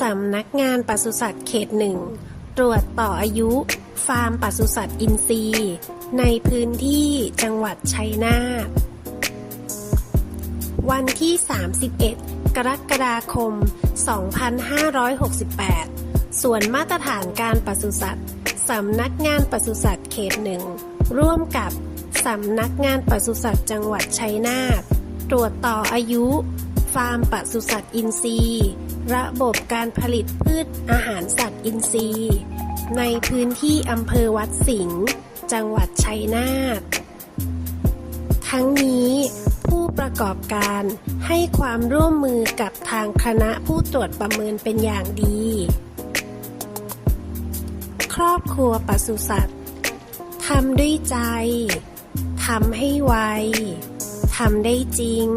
สำนักงานปศุสัตว์เขตหนึ่งตรวจต่ออายุ ฟาร์มปศุสัตว์อินทรีย์ ในพื้นที่จังหวัดชัยนาทวันที่ 31 กรกฎาคม 2568 ส่วนมาตรฐานการปศุสัตว์สำนักงานปศุสัตว์เขตหนึ่งร่วมกับสำนักงานปศุสัตว์จังหวัดชัยนาทตรวจต่ออายุ ฟาร์มปศุสัตว์อินทรีย์ ระบบการผลิตพืชอาหารสัตว์อินทรีย์ ในพื้นที่อำเภอวัดสิงห์จังหวัดชัยนาททั้งนี้ผู้ประกอบการให้ความร่วมมือกับทางคณะผู้ตรวจประเมินเป็นอย่างดี ครอบครัวปศุสัตว์ทำด้วยใจ ทำให้ไว ทำได้จริง